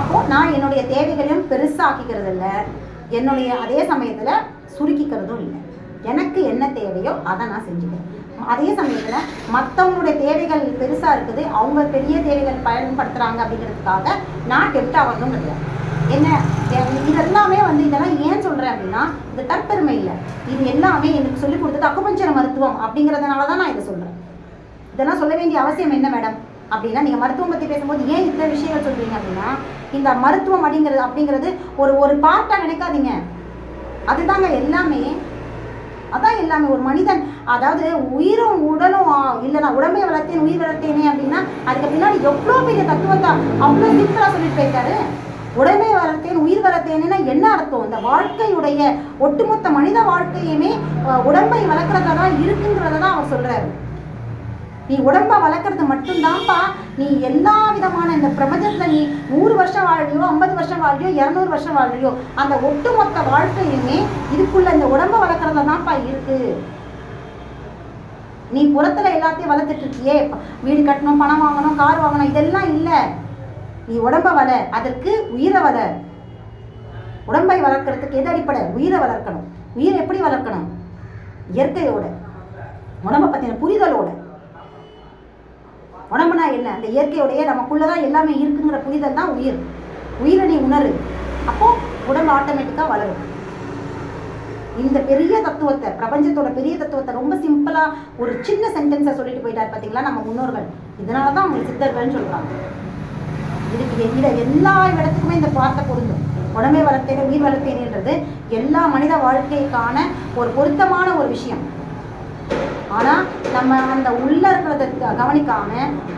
அப்போது நான் என்னுடைய தேவைகளையும் பெருசாக்கிக்கிறது இல்லை என்னுடைய அதே சமயத்தில் சுருக்கிக்கிறதும் இல்லை. எனக்கு என்ன தேவையோ அதை நான் செஞ்சுக்கிறேன். அதே சமயத்தில் மற்றவங்களுடைய தேவைகள் பெருசாக இருக்குது அவங்க பெரிய தேவைகள் பயன்படுத்துகிறாங்க அப்படிங்கிறதுக்காக நான் டெப்ட் ஆகிறதும் கிடையாது. என்ன? இதெல்லாமே வந்து இதெல்லாம் ஏன் சொல்கிறேன் அப்படின்னா இது தற்பெருமை இல்லை. இது எல்லாமே எனக்கு சொல்லிக் கொடுத்தது அக்குபஞ்சர மருத்துவம் அப்படிங்கிறதுனால தான் நான் இதை சொல்கிறேன் இதெல்லாம் சொல்ல வேண்டிய அவசியம் என்ன மேடம்? அப்படின்னா நீங்கள் மருத்துவம் பற்றி பேசும்போது ஏன் இந்த விஷயங்கள் சொல்கிறீங்க அப்படின்னா இந்த மருத்துவம் அப்படிங்கிறது அப்படிங்கிறது ஒரு ஒரு பார்ட்டாக நினைக்காதீங்க. அதுதாங்க எல்லாமே. அதான் எல்லாமே. ஒரு மனிதன் அதாவது உயிரும் உடலும் இல்லை நான் உடம்பை வளர்த்தேன் உயிர் வளர்த்தேனே அப்படின்னா அதுக்கு பின்னாடி எவ்வளோ பெரிய தத்துவத்தை அவ்வளோ சிம்பிளாக சொல்லிட்டு போயிட்டாரு உடம்பை வளர்த்தேன் உயிர் வளர்த்தேன்னா என்ன அர்த்தம்? இந்த வாழ்க்கையுடைய ஒட்டுமொத்த மனித வாழ்க்கையுமே உடம்பை வளர்க்குறதா தான் இருக்குங்கிறத தான் அவர் சொல்கிறாரு நீ உடம்பை வளர்க்குறது மட்டும்தான்ப்பா. நீ எல்லா விதமான இந்த பிரபஞ்சத்தில் நீ நூறு வருஷம் வாழ்றியோ ஐம்பது வருஷம் வாழ்றியோ இரநூறு வருஷம் வாழ்றியோ அந்த ஒட்டுமொத்த வாழ்க்கையுமே இதுக்குள்ள இந்த உடம்பை வளர்க்குறதுல தான்ப்பா இருக்கு. நீ புறத்தில் எல்லாத்தையும் வளர்த்துட்டு இருக்கியே. வீடு கட்டணும் பணம் வாங்கணும் கார் வாங்கணும் இதெல்லாம் இல்லை. நீ உடம்பை வள அதற்கு உயிரை வள. உடம்பை வளர்க்கறதுக்கு எது அடிப்படை? உயிரை வளர்க்கணும். உயிரை எப்படி வளர்க்கணும்? இயற்கையோட. உடம்பை பற்றின புரிதலோட. என்ன? அந்த இயற்கையோடைய நமக்குள்ளதான் எல்லாமே இருக்குங்கிற புரிதல் தான் உயிர். உயிரை நீ உணரு அப்போ உடம்பு ஆட்டோமேட்டிக்காக வளரும். இந்த பெரிய தத்துவத்தை பிரபஞ்சத்தோட பெரிய தத்துவத்தை ரொம்ப சிம்பிளாக ஒரு சின்ன சென்டென்ஸை சொல்லிட்டு போயிட்டார் பார்த்தீங்களா நம்ம முன்னோர்கள். இதனால தான் அவங்க சித்தர்கள்னு சொல்கிறாங்க இதுக்கு எ- எல்லா இடத்துக்குமே இந்த வார்த்தை பொருந்தும். உடம்பை வளர்த்தேன் உயிர் வளர்த்தேன்ன்றது எல்லா மனித வாழ்க்கைக்கான ஒரு பொருத்தமான ஒரு விஷயம். ஆனால் நம்ம அந்த உள்ள இருக்கிறத கவனிக்காமல் கவனிக்காம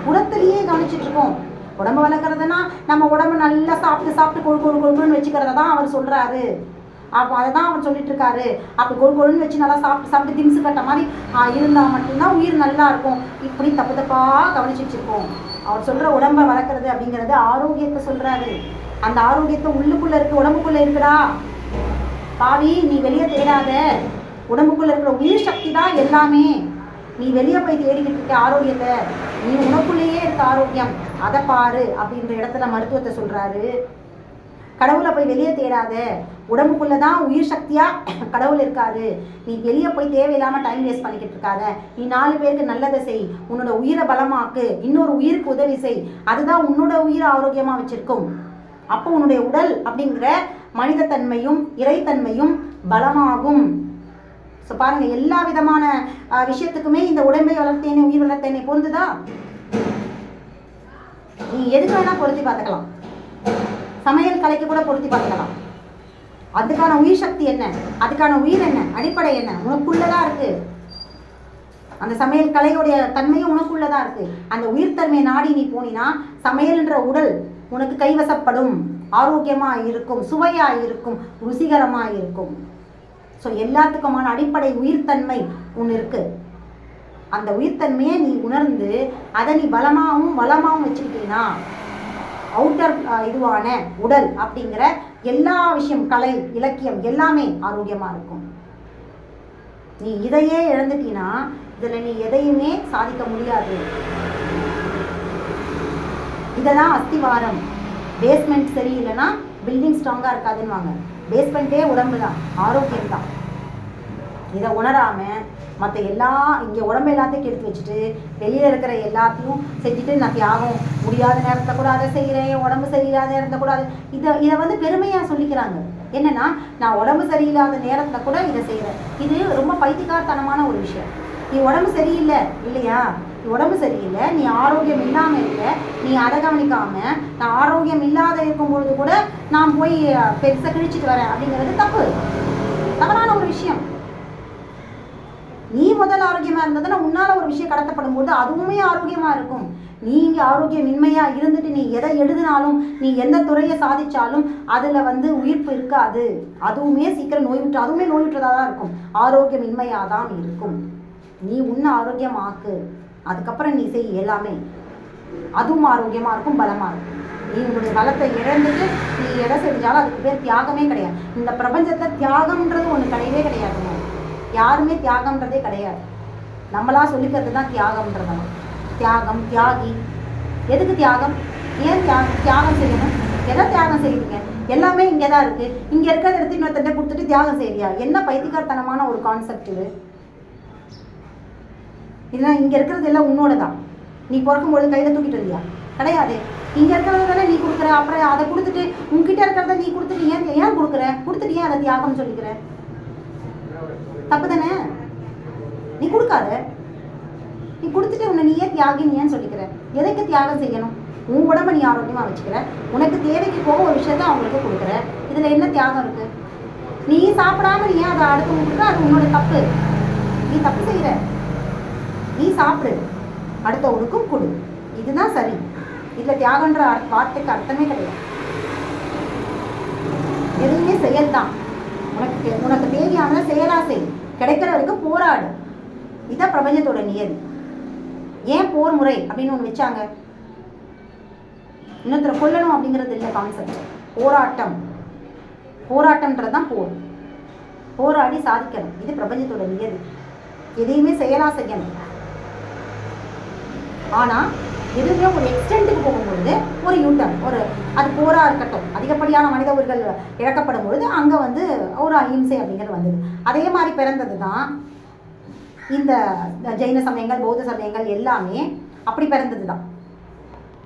புறத்திலேயே கவனிச்சிட்டு இருக்கோம் உடம்பு வளர்க்குறதுனா நம்ம உடம்பு நல்லா சாப்பிட்டு சாப்பிட்டு கொழு கொழு கொழுன்னு வச்சுக்கிறத தான் அவர் சொல்கிறாரு அப்போ அதை தான் அவர் சொல்லிட்டு இருக்காரு அப்படி கொழு கொழுன்னு வச்சு நல்லா சாப்பிட்டு சாப்பிட்டு திம்சு கட்ட மாதிரி இருந்தால் மட்டும்தான் உயிர் நல்லா இருக்கும். இப்படி தப்பு தப்பாக கவனிச்சு அவர் சொல்கிற உடம்பை வளர்க்குறது அப்படிங்கிறது ஆரோக்கியத்தை சொல்கிறாரு அந்த ஆரோக்கியத்தை உள்ளுக்குள்ளே இருக்கு உடம்புக்குள்ளே இருக்குடா. பாவி நீ வெளியே தேடாத. உடம்புக்குள்ளே இருக்கிற உயிர் சக்தி தான் எல்லாமே. நீ வெளியே போய் தேடிக்கிட்டு இருக்க ஆரோக்கியத்தை. நீ உனக்குள்ளேயே இருக்க ஆரோக்கியம். அதை பாரு அப்படின்ற இடத்துல மருத்துவத்தை சொல்கிறாரு கடவுளை போய் வெளியே தேடாத. உடம்புக்குள்ள தான் உயிர் சக்தியாக கடவுள் இருக்காரு. நீ வெளியே போய் தேவையில்லாமல் டைம் வேஸ்ட் பண்ணிக்கிட்டு இருக்காத. நீ நாலு பேருக்கு நல்லதை செய். உன்னோட உயிரை பலமாக்கு. இன்னொரு உயிருக்கு உதவி செய். அதுதான் உன்னோட உயிரை ஆரோக்கியமாக வச்சுருக்கும். அப்போ உன்னுடைய உடல் அப்படிங்கிற மனிதத்தன்மையும் இறைத்தன்மையும் பலமாகும். ஸோ பாருங்க எல்லா விதமான விஷயத்துக்குமே இந்த உடம்பை வளர்த்தேனே உயிர் வளர்த்தேனே பொருந்துதா? நீ எதுக்கு வேணா பொருத்தி பார்த்துக்கலாம். சமையல் கலைக்கு கூட பொருத்தி பார்த்துக்கலாம். அதுக்கான உயிர் சக்தி என்ன? அதுக்கான உயிர் என்ன? அடிப்படை என்ன? உனக்குள்ளதான் இருக்கு. அந்த சமையல் கலையுடைய தன்மையும் உனக்குள்ளதான் இருக்கு. அந்த உயிர்த்தன்மை நாடி நீ போனினா சமையல்ன்ற உடல் உனக்கு கைவசப்படும். ஆரோக்கியமா இருக்கும் சுவையா இருக்கும் ருசிகரமா இருக்கும். ஸோ எல்லாத்துக்குமான அடிப்படை உயிர்த்தன்மை ஒன்று இருக்கு. அந்த உயிர்த்தன்மையை நீ உணர்ந்து அதை நீ பலமாகவும் வளமாகவும் வச்சுக்கிட்டீங்கன்னா அவுட்டர் இதுவான உடல் அப்படிங்கிற எல்லா விஷயம் கலை இலக்கியம் எல்லாமே ஆரோக்கியமாக இருக்கும். நீ இதையே இழந்துட்டீன்னா இதில் நீ எதையுமே சாதிக்க முடியாது. இதெல்லாம் அஸ்திவாரம். பேஸ்மெண்ட் சரியில்லைன்னா பில்டிங் ஸ்ட்ராங்காக இருக்காதுன்னுவாங்க. பேஸ்மெண்ட்டே உடம்பு தான் ஆரோக்கியம் தான் இதை உணராம மற்ற எல்லா இங்கே உடம்பு எல்லாத்தையும் கெடுத்து வச்சுட்டு வெளியில் இருக்கிற எல்லாத்தையும் செஞ்சுட்டு நான் தியாகம் முடியாத நேரத்தில் கூட அதை செய்கிறேன் உடம்பு சரியில்லாத நேரத்தில் கூட அதை இதை இதை வந்து பெருமையாக சொல்லிக்கிறாங்க. என்னென்னா நான் உடம்பு சரியில்லாத நேரத்தில் கூட இதை செய்கிறேன் இது ரொம்ப பைத்தியக்காரத்தனமான ஒரு விஷயம். நீ உடம்பு சரியில்லை இல்லையா? உடம்பு சரியில்லை நீ ஆரோக்கியம் இல்லாமல் இருக்க நீ அதை கவனிக்காம நான் ஆரோக்கியம் இல்லாத இருக்கும் பொழுது கூட நான் போய் பெருசாக கிழிச்சிட்டு வரேன் அப்படிங்கிறது தப்பு. தவறான ஒரு விஷயம். நீ முதல் ஆரோக்கியமா இருந்ததுன்னா உன்னால ஒரு விஷயம் கடத்தப்படும் போது அதுவுமே ஆரோக்கியமா இருக்கும். நீ இங்க ஆரோக்கியமின்மையா இருந்துட்டு நீ எதை எழுதினாலும் நீ எந்த துறையை சாதிச்சாலும் அதுல வந்து உயிர்ப்பு இருக்காது. அதுவுமே சீக்கிரம் நோய்வுற்று அதுவுமே நோயுற்றதா தான் இருக்கும். ஆரோக்கியமின்மையாக தான் இருக்கும். நீ உன்னை ஆரோக்கியமாக்கு. அதுக்கப்புறம் நீ செய் எல்லாமே. அதுவும் ஆரோக்கியமாக இருக்கும் பலமாக இருக்கும். நீ உன்னுடைய பலத்தை இழந்துட்டு நீ எதை செஞ்சாலும் அதுக்கு பேர் தியாகமே கிடையாது. இந்த பிரபஞ்சத்தை தியாகம்ன்றது ஒன்று கிடையவே கிடையாதுங்க யாருமே தியாகம்ன்றதே கிடையாது. நம்மளா சொல்லிக்கிறது தான் தியாகம்ன்றதெல்லாம் தியாகம் தியாகி. எதுக்கு தியாகம்? ஏன் தியாகம் தியாகம் செய்யணும்? எதை தியாகம் செய்வீங்க? எல்லாமே இங்கே தான் இருக்குது இங்கே இருக்கிறத எடுத்து இன்னொருத்தட்ட கொடுத்துட்டு தியாகம் செய்வியா? என்ன பைத்தியக்காரத்தனமான ஒரு கான்செப்ட் இது? இதெல்லாம் இங்கே இருக்கிறது எல்லாம் உன்னோட தான் நீ பிறக்கும்பொழுது கையில் தூக்கிட்டு வந்தியா? கிடையாது. இங்கே இருக்கிறது தானே நீ கொடுக்குற. அப்புறம் அதை கொடுத்துட்டு உன்கிட்ட இருக்கிறத நீ கொடுத்துட்டு ஏன் ஏன் கொடுக்குற? கொடுத்துட்டு ஏன் அதை தியாகம் சொல்லிக்கிற? தப்பு தானே நீ கொடுக்காத. நீ கொடுத்துட்டு உன்னை நீயே தியாகம் ஏன் சொல்லிக்கிற? எதைக்கு தியாகம் செய்யணும்? உன் உடம்ப நீ ஆரோக்கியமாக வச்சுக்கிற. உனக்கு தேவைக்கு போக ஒரு விஷயத்த அவங்களுக்கு கொடுக்குற. இதில் என்ன தியாகம் இருக்கு? நீ சாப்பிடாம நீ ஏன் அதை கொடுக்குற? அது உன்னோட தப்பு. நீ தப்பு செய்கிற நீ சாப்பிடு. அடுத்தவனுக்கும் கொடு. இதுதான் சரி. இதில் தியாகன்ற வார்த்தைக்கு அர்த்தமே கிடையாது. எதுவுமே செயல்தான் உனக்கு உனக்கு தேவையானதை செயலாக செய். கிடைக்கிற வரைக்கும் போராடு. இதான் பிரபஞ்சத்தோட நியதி ஏன் போர் முறை அப்படின்னு ஒன்று வச்சாங்க? இன்னொருத்தரை கொல்லணும் அப்படிங்கிறது இல்லை கான்செப்ட் போராட்டம். போராட்டம்ன்றது தான் போர். போராடி சாதிக்கணும். இது பிரபஞ்சத்தோட நியதி எதையுமே செயலாக செய்யணும். ஆனால் எதுவுமே ஒரு எக்ஸ்டெண்ட்டுக்கு போகும்பொழுது ஒரு யூட்டன் ஒரு அது போராக இருக்கட்டும் அதிகப்படியான மனித உயிர்கள் இழக்கப்படும் பொழுது அங்கே வந்து ஒரு அஹிம்சை அப்படிங்கிறது வந்தது. அதே மாதிரி பிறந்தது தான் இந்த ஜெயின சமயங்கள் பௌத்த சமயங்கள் எல்லாமே அப்படி பிறந்தது தான்